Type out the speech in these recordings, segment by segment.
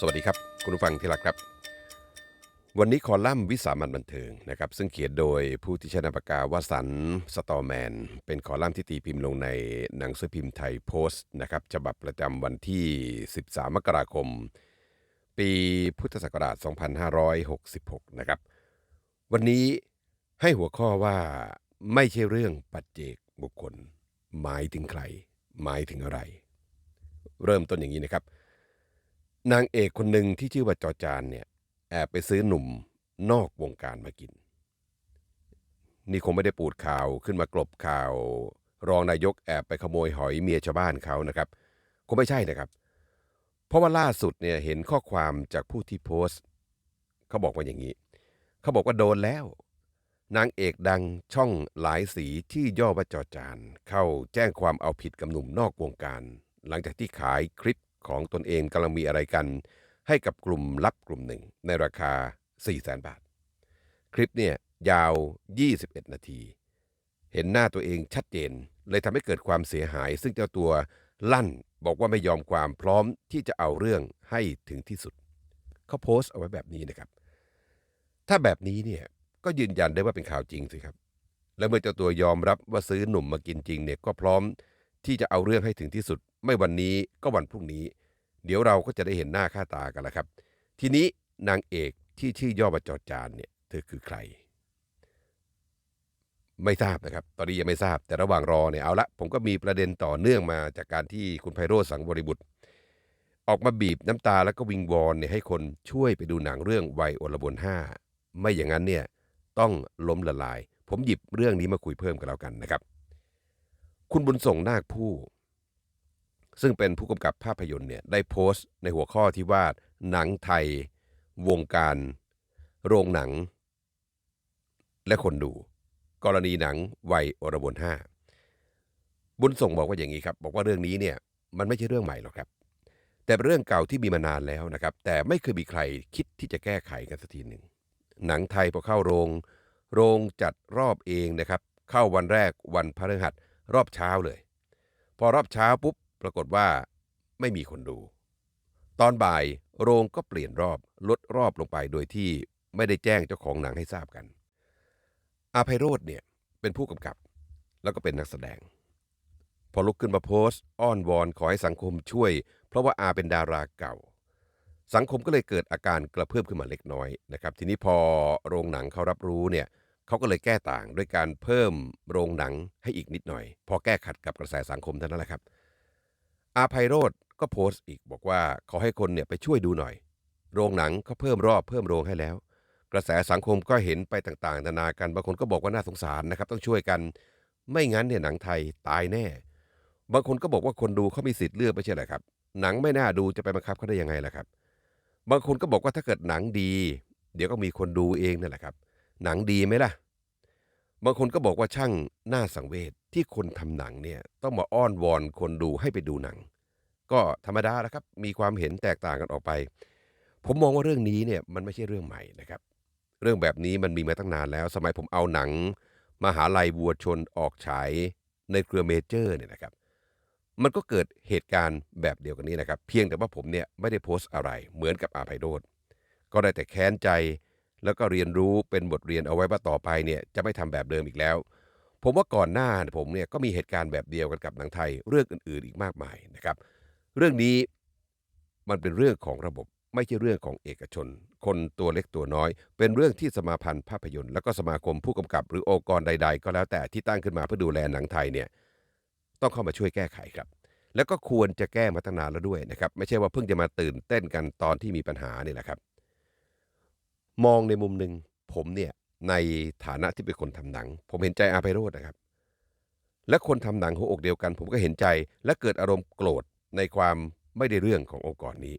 สวัสดีครับ คุณผู้ฟังที่รักครับ วันนี้คอลัมน์วิสามันบันเทิงนะครับ ซึ่งเขียนโดยผู้ที่ใช้นามปากกาวสันสตอแมน เป็นคอลัมน์ที่ตีพิมพ์ลงในหนังสือพิมพ์ไทยโพสต์นะครับฉบับประจำวันที่ 13 มกราคม ปีพุทธศักราช 2566 นะครับ วันนี้ให้หัวข้อว่าไม่ใช่เรื่องปัจเจกบุคคล หมายถึงใคร หมายถึงอะไร เริ่มต้นอย่างนี้นะครับ นางเอกคนหนึ่งที่ชื่อว่าจอจานเนี่ยแอบไปซื้อหนุ่มนอกวงการมากิน นี่คงไม่ได้ปูดข่าวขึ้นมากลบข่าว รองนายกแอบไปขโมยหอยเมียชาวบ้านเขานะครับคงไม่ใช่นะครับ เพราะว่าล่าสุดเนี่ยเห็นข้อความจากผู้ที่โพสต์ เขาบอกว่าอย่างนี้ เขาบอกว่าโดนแล้ว นางเอกดังช่องหลายสีที่ย่อว่าจอจาน เข้าแจ้งความเอาผิดกับหนุ่มนอกวงการ หลังจากที่ขายคลิป ของตนเองกำลังมีอะไรกัน ให้กับกลุ่มลับกลุ่มหนึ่ง ในราคา 4 0 0แสนบาท คลิปเนี่ยยาว 21 นาที เห็นหน้าตัวเองชัดเจน เลยทำให้เกิดความเสียหาย ซึ่งเจ้าตัวลั่นบอกว่าไม่ยอมความพร้อมที่จะเอาเรื่องให้ถึงที่สุด เขาโพสต์เอาไว้แบบนี้นะครับ ถ้าแบบนี้เนี่ยก็ยืนยันได้ว่าเป็นข่าวจริงสิครับ และเมื่อเจ้าตัวยอมรับว่าซื้อหนุ่มมากินจริงเนี่ยก็พร้อมที่จะเอาเรื่องให้ถึงที่สุด ไม่วันนี้ก็วันพรุ่งนี้ เดี๋ยวเราก็จะได้เห็นหน้าค่าตากันแล้วครับ ทีนี้นางเอกที่ชื่อย่อว่าจอจานเนี่ยเธอคือใคร ไม่ทราบนะครับ ตอนนี้ยังไม่ทราบแต่ระหว่างรอเนี่ยเอาละผมก็มีประเด็นต่อเนื่องมาจากการที่คุณไพโรจน์สังบริบุตร ออกมาบีบน้ำตาแล้วก็วิงวอนเนี่ยให้คนช่วยไปดูหนังเรื่องวัยอลบนห้าไม่อย่างนั้นเนี่ยต้องล้มละลาย ผมหยิบเรื่องนี้มาคุยเพิ่มกันแล้วกันนะครับ คุณบุญส่งนาคผู้ ซึ่งเป็นผู้กำกับภาพยนตร์เนี่ยได้โพสต์ในหัวข้อที่ว่าหนังไทย วงการ โรงหนัง และคนดู กรณีหนังวัยอรบนห้าบุญส่งบอกว่าอย่างนี้ครับ บอกว่าเรื่องนี้เนี่ยมันไม่ใช่เรื่องใหม่หรอกครับ แต่เป็นเรื่องเก่าที่มีมานานแล้วนะครับ แต่ไม่เคยมีใครคิดที่จะแก้ไขกันสักทีหนึ่งหนังไทยพอเข้าโรง โรงจัดรอบเองนะครับ เข้าวันแรกวันพฤหัสรอบเช้าเลย พอรอบเช้าปุ๊บ ปรากฏว่าไม่มีคนดู ตอนบ่ายโรงก็เปลี่ยนรอบลดรอบลงไปโดยที่ไม่ได้แจ้งเจ้าของหนังให้ทราบกัน อาภัยโรธเนี่ยเป็นผู้กำกับ แล้วก็เป็นนักแสดง พอลุกขึ้นมาโพสต์ อ้อนวอนขอให้สังคมช่วย เพราะว่าอาเป็นดาราเก่า สังคมก็เลยเกิดอาการกระเพื่อมขึ้นมาเล็กน้อยนะครับ ทีนี้พอโรงหนังเขารับรู้เนี่ยเขาก็เลยแก้ต่างด้วยการเพิ่มโรงหนังให้อีกนิดหน่อย พอแก้ขัดกับกระแสสังคมเท่านั้นแหละครับ อาภัยโรธก็โพสต์อีกบอกว่าขอให้คนเนี่ยไปช่วยดูหน่อย โรงหนังเขาเพิ่มรอบเพิ่มโรงให้แล้ว กระแสสังคมก็เห็นไปต่างๆ นานากันบางคนก็บอกว่าน่าสงสารนะครับ ต้องช่วยกัน ไม่งั้นเนี่ยหนังไทยตายแน่ บางคนก็บอกว่าคนดูเขามีสิทธิ์เลือกไม่ใช่เหรอครับ หนังไม่น่าดูจะไปบังคับเขาได้ยังไงล่ะครับ บางคนก็บอกว่าถ้าเกิดหนังดี เดี๋ยวก็มีคนดูเองนั่นแหละครับ หนังดีไหมล่ะ บางคนก็บอกว่าช่างน่าสังเวชที่คนทำหนังเนี่ยต้องมาอ้อนวอนคนดูให้ไปดูหนัง ก็ธรรมดาแล้วครับ มีความเห็นแตกต่างกันออกไป ผมมองว่าเรื่องนี้เนี่ยมันไม่ใช่เรื่องใหม่นะครับ เรื่องแบบนี้มันมีมาตั้งนานแล้ว สมัยผมเอาหนัง มหาลัยวัวชนออกฉายในเครือเมเจอร์เนี่ยนะครับ มันก็เกิดเหตุการณ์แบบเดียวกันนี้นะครับ เพียงแต่ว่าผมเนี่ยไม่ได้โพสต์อะไรเหมือนกับอาภัยโรธก็ได้แต่แค้นใจ แล้วก็เรียนรู้เป็นบทเรียนเอาไว้ว่าต่อไปเนี่ยจะไม่ทำแบบเดิมอีกแล้ว ผมว่าก่อนหน้าผมเนี่ยก็มีเหตุการณ์แบบเดียวกันกับหนังไทยเรื่องอื่นๆอีกมากมายนะครับ เรื่องนี้มันเป็นเรื่องของระบบไม่ใช่เรื่องของเอกชน คนตัวเล็กตัวน้อย เป็นเรื่องที่สมาพันธ์ภาพยนตร์ แล้วก็สมาคมผู้กำกับ หรือองค์กรใด ๆ ก็แล้วแต่ที่ตั้งขึ้นมาเพื่อดูแลหนังไทยเนี่ยต้องเข้ามาช่วยแก้ไขครับ แล้วก็ควรจะแก้มาตั้งนานแล้วด้วยนะครับ ไม่ใช่ว่าเพิ่งจะมาตื่นเต้นกันตอนที่มีปัญหานี่แหละครับ มองในมุมหนึ่งผมเนี่ยในฐานะที่เป็นคนทำหนัง ผมเห็นใจอาภัยโรจน์นะครับ และคนทำหนังหัวอกเดียวกัน ผมก็เห็นใจและเกิดอารมณ์โกรธในความไม่ได้เรื่องขององค์กรนี้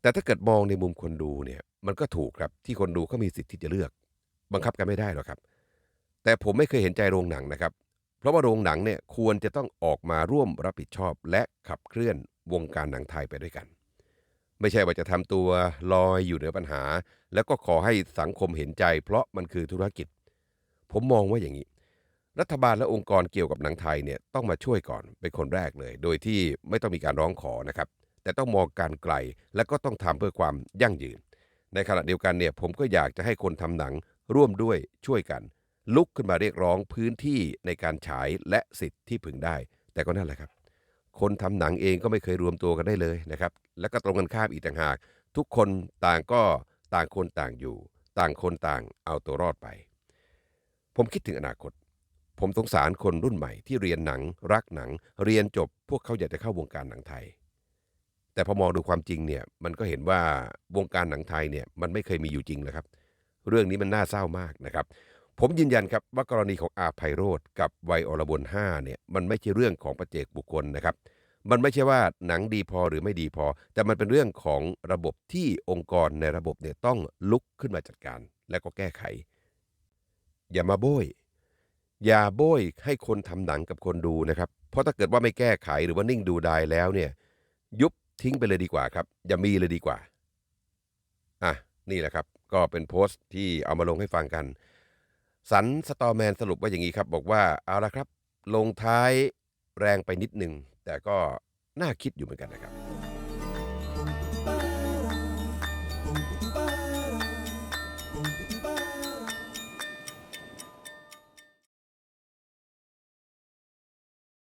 แต่ถ้าเกิดมองในมุมคนดูเนี่ยมันก็ถูกครับที่คนดูเขามีสิทธิ์ที่จะเลือก บังคับกันไม่ได้หรอกครับ แต่ผมไม่เคยเห็นใจโรงหนังนะครับ เพราะว่าโรงหนังเนี่ยควรจะต้องออกมาร่วมรับผิดชอบและขับเคลื่อนวงการหนังไทยไปด้วยกัน ไม่ใช่ว่าจะทำตัวลอยอยู่เหนือปัญหา แล้วก็ขอให้สังคมเห็นใจ เพราะมันคือธุรกิจ ผมมองว่าอย่างนี้ รัฐบาลและองค์กรเกี่ยวกับหนังไทยเนี่ยต้องมาช่วยก่อนเป็นคนแรกเลย โดยที่ไม่ต้องมีการร้องขอนะครับ แต่ต้องมองการไกลและก็ต้องทำเพื่อความยั่งยืน ในขณะเดียวกันเนี่ยผมก็อยากจะให้คนทำหนังร่วมด้วยช่วยกัน ลุกขึ้นมาเรียกร้องพื้นที่ในการฉายและสิทธิ์ที่พึงได้ แต่ก็นั่นแหละครับ คนทำหนังเองก็ไม่เคยรวมตัวกันได้เลยนะครับ แล้วก็ตรงกันข้ามอีกต่างหาก ทุกคนต่างก็ต่างคนต่างอยู่ ต่างคนต่างเอาตัวรอดไป ผมคิดถึงอนาคต ผมสงสารคนรุ่นใหม่ที่เรียนหนัง รักหนัง เรียนจบ พวกเขาอยากจะเข้าวงการหนังไทย แต่พอมองดูความจริงเนี่ยมันก็เห็นว่าวงการหนังไทยเนี่ยมันไม่เคยมีอยู่จริงนะครับ เรื่องนี้มันน่าเศร้ามากนะครับ ผมยืนยันครับว่ากรณีของอาไพโรธกับไวยอรบล5เนี่ยมันไม่ใช่เรื่องของประเจกบุคคลนะครับ มันไม่ใช่ว่าหนังดีพอหรือไม่ดีพอ แต่มันเป็นเรื่องของระบบที่องค์กรในระบบเนี่ยต้องลุกขึ้นมาจัดการ และก็แก้ไข อย่ามาโบยอย่าโบยให้คนทำหนังกับคนดูนะครับ เพราะถ้าเกิดว่าไม่แก้ไขหรือว่านิ่งดูดายแล้วเนี่ย ยุบทิ้งไปเลยดีกว่าครับ อย่ามีเลยดีกว่าอะนี่แหละครับ ก็เป็นโพสต์ที่เอามาลงให้ฟังกัน สันสตอแมนสรุปว่าอย่างนี้ครับ บอกว่าเอาละครับ ลงท้ายแรงไปนิดนึงแต่ก็น่าคิดอยู่เหมือนกันนะครับ